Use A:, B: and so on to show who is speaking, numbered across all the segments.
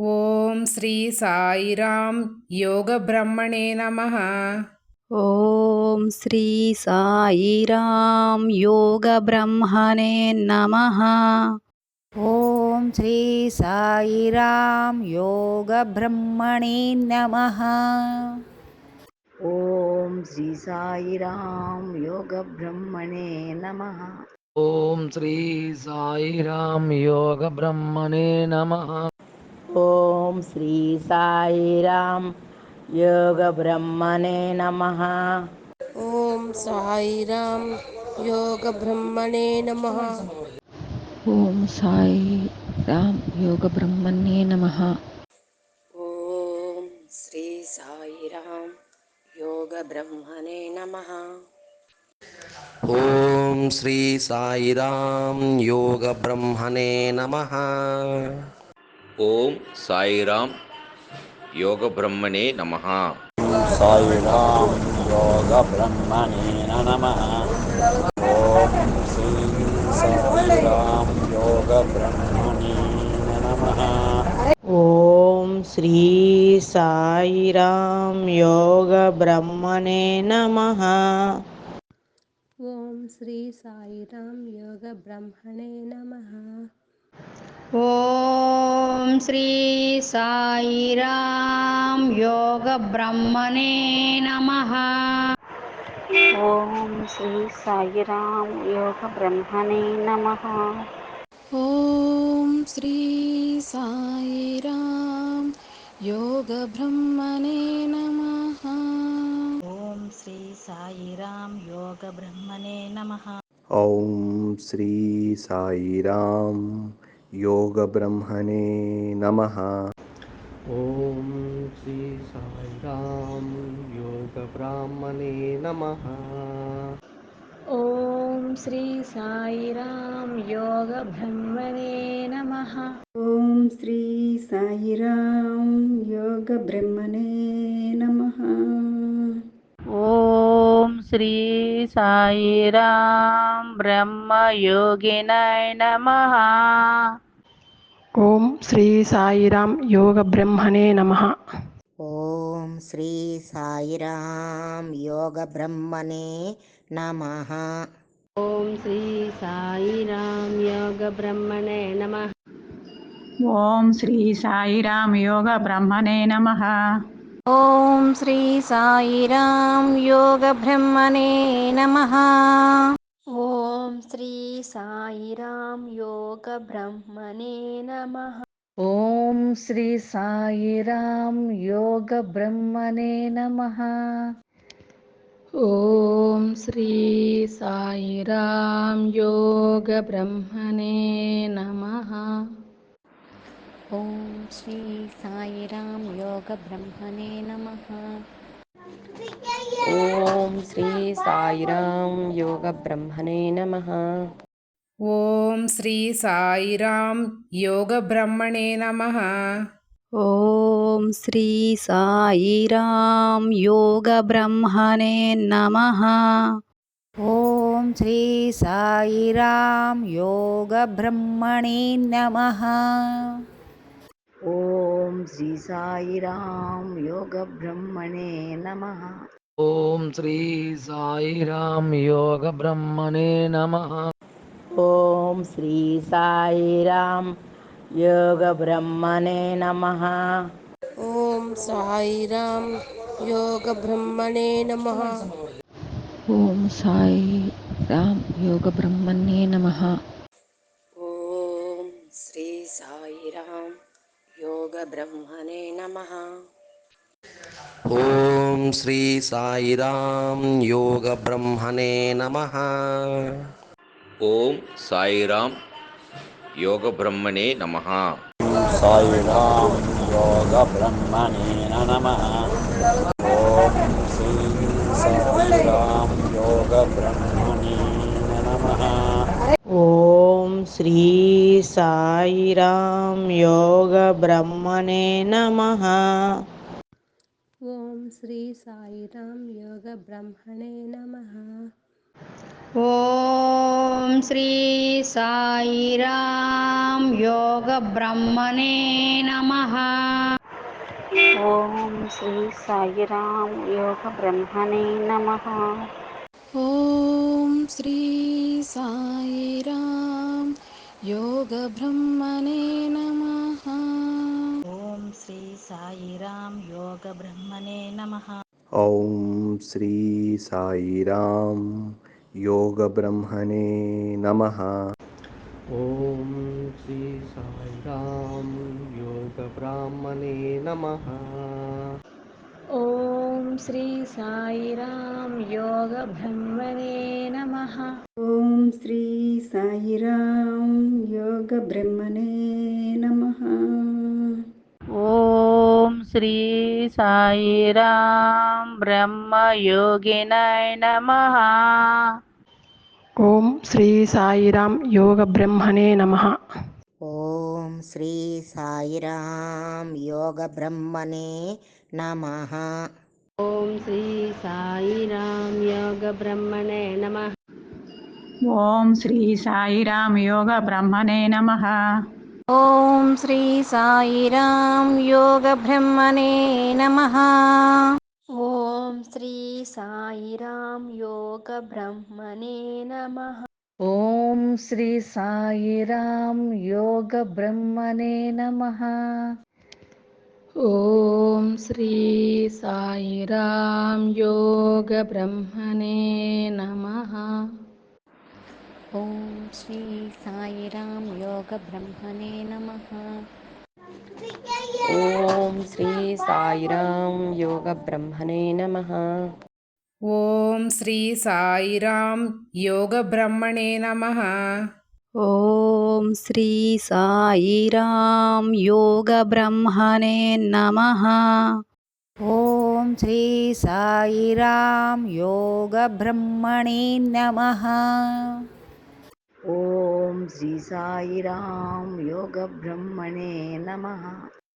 A: ॐ
B: श्री साईराम योगब्रह्मणे नमः। ॐ श्री
C: साईराम योगब्रह्मणे नमः। ॐ श्री साई
B: योगब्रह्मणे नमः। ॐ श्री साईराम योगब्रह्मणे
D: नमः। ॐ श्री साई योगब्रह्मणे नमः।
E: ఓం శ్రీ సాయిరాం యోగ బ్రహ్మణే నమ.
F: ఓం సాయిరాం యోగ బ్రహ్మణే నమ.
G: ఓం సాయి రామ్ యోగ బ్రహ్మణ్యే నమ.
F: ఓం శ్రీ సాయిరాం యోగ బ్రహ్మణే నమ.
H: ఓం శ్రీ బ్రహ్మణే
I: సాయిరామ్. యోగ బ్రహ్మణే నమ.
E: ஓம் சாய்ராம் யோக பிரம்மணே நமஹ. சாய்ராம் யோக பிரம்மணே நமஹ. ஓம் சாய்ராம் யோக பிரம்மணே நமஹ.
F: ஓம் ஸ்ரீ சாய்ராம் யோக பிரம்மணே योगब्रह्मणे
B: ஓம் ஸ்ரீ சாய்ராம் யோக பிரம்மணே नमः ఓం శ్రీ సాయిరాం యోగ బ్రహ్మణే నమ.
F: ఓం శ్రీ సాయిరాం యోగ బ్రహ్మణే నమ.
B: ఓం శ్రీ సాయిరాం యోగ బ్రహ్మణే నమ.
J: ఓం శ్రీ సాయిరాం యోగ బ్రహ్మణే నమ.
D: ఓం శ్రీ సాయిరాం योगब्रह्मणे नमः। ॐ
B: श्री साईराम योगब्राह्मणे नमः। ॐ श्री साईराम योगब्रह्मणे नमः। ॐ श्री साईराम
E: योगब्रह्मणे శ్రీ సాయిరాం బ్రహ్మయోగినాయ నమ.
K: ఓం శ్రీ సాయిరాం యోగ బ్రహ్మణే నమ.
C: ఓం శ్రీ సాయిరాం యోగ బ్రహ్మణే నమ.
B: ఓం శ్రీ సాయిరాం యోగ బ్రహ్మణే నమ.
K: ఓం శ్రీ సాయిరాం యోగ బ్రహ్మణే నమ.
C: ॐ श्री
B: सायिरां योगब्रह्मणे नमः। ॐ श्री सायिरां
E: योगब्रह्मणे नमः। ॐ श्री सायिरां योगब्रह्मणे
K: नमः। ॐ श्री सायिरां योगब्रह्मणे नमः।
B: ఓం శ్రీ సాయిరాం యోగ బ్రహ్మణే నమ.
E: ఓం శ్రీ సాయిరాం యోగ బ్రహ్మణే నమ.
A: ఓం శ్రీ సాయిరాం యోగ బ్రహ్మణే నమ.
B: ఓం శ్రీ సాయిరాం యోగ బ్రహ్మణే నమ.
C: ఓం శ్రీ సాయిరాం యోగ బ్రహ్మణే నమ.
B: శ్రీ సాయిరాం యోగ బ్రహ్మణే నమ.
D: ఓం శ్రీ సాయిరాం యోగ బ్రహ్మణే నమ.
E: ఓం శ్రీ సాయిరాం యోగ బ్రహ్మణే నమ.
F: ఓం సాయిరాం యోగ బ్రహ్మణే నమ.
G: ఓం సాయి రామ్ యోగ బ్రహ్మణ్యే నమ.
F: योगब्रह्मणे नमः।
H: ॐ श्री साईराम योगब्रह्मणे नमः। ॐ
I: साईराम योगब्रह्मणे नमः। सायिराम योगब्रह्मणे
E: नमः। ॐ श्री श्रीराम योगब्रह्मणे శ్రీ సాయిరాం యోగ బ్రహ్మణే నమ. ఓం శ్రీ సాయిరాం యోగ బ్రహ్మణే నమ.
F: ఓం శ్రీ సాయిరాం యోగ బ్రహ్మణే నమ.
L: ఓం శ్రీ సాయిరాం యోగ బ్రహ్మణే నమ.
M: ఓం శ్రీ సాయిరాం
G: योगब्रह्मणे नमः ॐ श्री साईराम योगब्रह्मणे
L: नमः ॐ श्री साईराम योगब्रह्मणे नमः।
N: ॐ श्री साईराम योगब्राह्मणे नमः
O: ॐ श्री साईराम योगब्रह्मणे नमः
P: ॐ श्री
L: साईराम శ్రీ సాయిరాం యోగ బ్రహ్మణే నమ. ఓం శ్రీ సాయిరాం బ్రహ్మయోగినాయ నమ.
Q: ఓం శ్రీ సాయిరాం యోగ బ్రహ్మణే నమ.
L: ఓం శ్రీ సాయిరాం యోగ బ్రహ్మణే నమ.
P: ఓం శ్రీ సాయిరాం యోగ బ్రహ్మణే నమ.
L: ఓం శ్రీ సాయిరాం యోగ బ్రహ్మణే నమ. ఓం శ్రీ సాయిరాం యోగ బ్రహ్మణే నమ.
P: ఓం శ్రీ సాయిరాం యోగ బ్రహ్మణే నమ.
G: ఓం శ్రీ సాయిరాం యోగ బ్రహ్మణే నమః.
Q: ఓం శ్రీ సాయిరాం యోగ బ్రహ్మణే నమ.
M: ఓం శ్రీ సాయిరాం యోగ బ్రహ్మణే నమ.
E: ఓం శ్రీ సాయిరాం యోగ బ్రహ్మణే నమ.
B: ఓం శ్రీ సాయిరాం యోగ బ్రహ్మణే నమ.
L: ఓం శ్రీ సాయిరాం యోగ బ్రహ్మణే నమ. శ్రీ సాయిరాం యోగ బ్రహ్మణే నమ.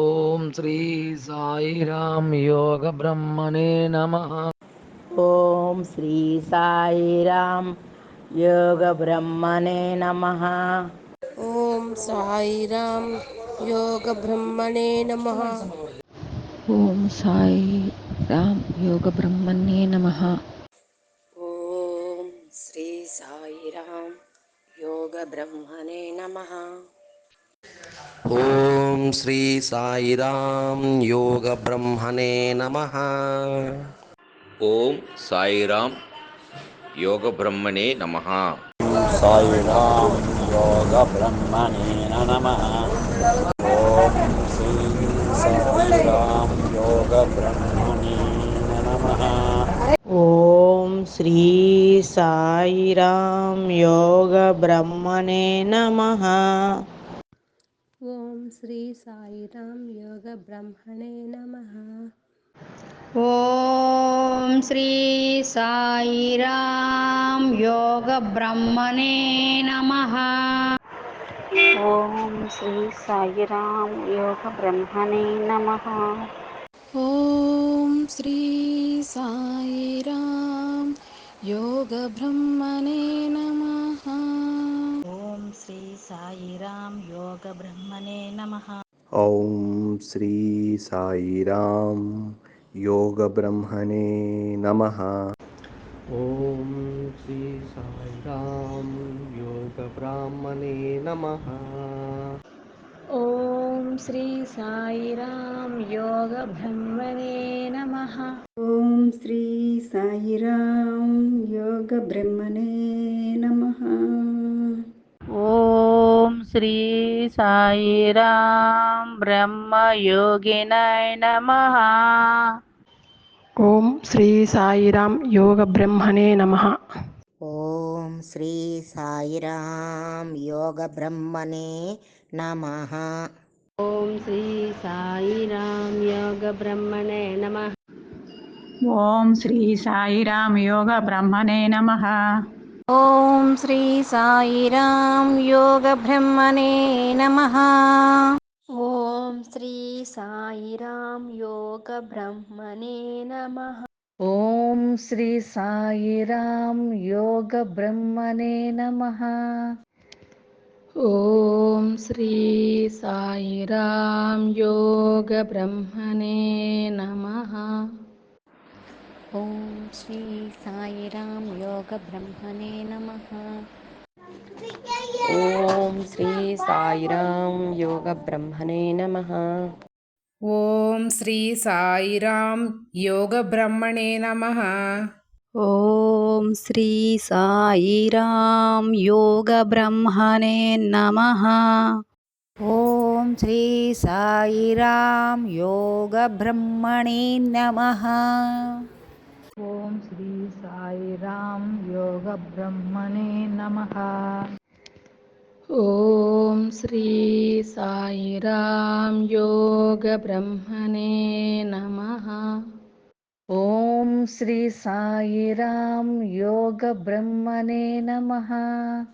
L: ఓం శ్రీ సాయిరాం యోగ బ్రహ్మణే నమ.
E: ఓం శ్రీ సాయిరాం యోగ బ్రహ్మణే నమ.
P: ఓం సాయిరాం యోగ బ్రహ్మణే నమ.
G: ఓం సాయి రామ్ యోగ బ్రహ్మణే నమ.
E: योगब्रह्मणे नमः
H: ॐ श्री साईराम योगब्रह्मणे नमः
R: ॐ साईराम
E: योगब्रह्मणे नमः साईराम योगब्रह्मणे नमः ॐ श्री साईराम योगब्रह्मणे नमः ॐ श्री సాయిరాం యోగ బ్రహ్మణే నమ.
P: ఓం శ్రీ సాయిరాం యోగ బ్రహ్మణే నమ.
L: ఓం శ్రీ సాయిరాం యోగ బ్రహ్మణే నమ.
M: ఓం శ్రీ సాయిరాం యోగ బ్రహ్మణే నమ.
G: ఓం శ్రీ సాయిరాం योगब्रह्मणे
L: नमः। ॐ श्री साईराम योगब्रह्मणे नमः।
N: ॐ श्री साईराम योगब्रह्मणे नमः।
O: ॐ श्री साईराम योगब्राह्मणे नमः।
P: ॐ श्री साईराम योगब्रह्मणे
L: नमः। శ్రీ సాయిరాం యోగ బ్రహ్మణే నమ. ఓం శ్రీ సాయిరాం బ్రహ్మయోగినాయ నమ.
Q: ఓం శ్రీ సాయిరాం యోగ బ్రహ్మణే నమ.
L: ఓం శ్రీ సాయిరాం యోగ బ్రహ్మణే నమ.
P: ఓం శ్రీ సాయిరాం యోగ బ్రహ్మణే నమ.
L: ఓం శ్రీ సాయిరాం యోగ బ్రహ్మణే నమ. ఓం శ్రీ సాయిరాం యోగ బ్రహ్మణే నమ.
P: ఓం శ్రీ సాయిరాం యోగ బ్రహ్మణే నమ.
G: ఓం
P: శ్రీ సాయిరామ్ యోగ బ్రహ్మణే నమ.
K: ఓం శ్రీ సాయిరామ్ యోగ బ్రహ్మణే నమ.
C: ఓం శ్రీ సాయిరాం యోగ బ్రహ్మణే నమ.
S: ఓం శ్రీ సాయిరాం యోగ బ్రహ్మణే నమ.
A: ఓం శ్రీ సాయిరామ్ యోగ బ్రహ్మణే నమ.
B: ఓం శ్రీ సాయిరామ్ యోగ బ్రహ్మణే నమ.
C: ఓం శ్రీ సాయిరాం యోగ బ్రహ్మణే నమ.
P: ఓం శ్రీ సాయిరామ్ యోగ బ్రహ్మణే నమ.
K: ఓం శ్రీ సాయిరామ్ యోగ బ్రహ్మణే నమ.
P: ఓం శ్రీ సాయిరామ్ యోగ బ్రహ్మణే నమ.